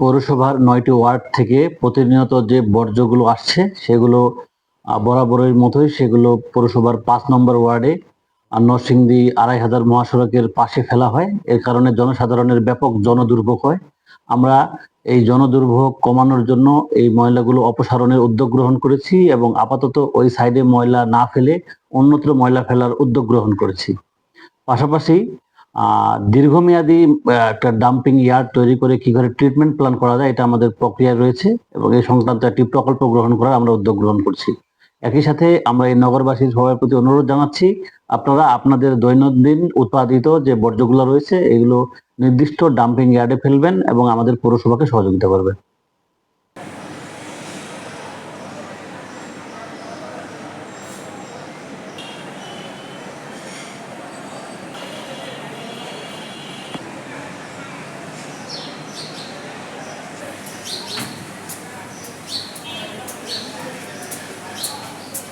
পৌরসভার নয়টি ওয়ার্ড থেকে প্রতিনিয়ত যে বর্জ্যগুলো আসছে, সেগুলো বরাবরের মতোই সেগুলো পৌরসভার পাঁচ নম্বর ওয়ার্ডে নরসিংদী আড়াই হাজার মহাসড়কের পাশে ফেলা হয়। এর কারণে জনসাধারণের ব্যাপক জনদুর্ভোগ হয়। আমরা এই জনদুর্ভোগ কমানোর জন্য এই ময়লাগুলো অপসারণের উদ্যোগ গ্রহণ করেছি এবং আপাতত ওই সাইডে ময়লা না ফেলে অন্যত্র ময়লা ফেলার উদ্যোগ গ্রহণ করেছি। পাশাপাশি দীর্ঘমেয়াদী একটা ডাম্পিং ইয়ার্ড তৈরি করে কি করে ট্রিটমেন্ট প্ল্যান করা যায়, এটা আমাদের প্রক্রিয়া রয়েছে এবং এই সংক্রান্ত একটি প্রকল্প গ্রহণ করার আমরা উদ্যোগ গ্রহণ করছি। একই সাথে আমরা এই নগরবাসীর সবার প্রতি অনুরোধ জানাচ্ছি, আপনারা আপনাদের দৈনন্দিন উৎপাদিত যে বর্জ্যগুলো রয়েছে, এগুলো নির্দিষ্ট ডাম্পিং ইয়ার্ডে ফেলবেন এবং আমাদের পৌরসভাকে সহযোগিতা করবেন।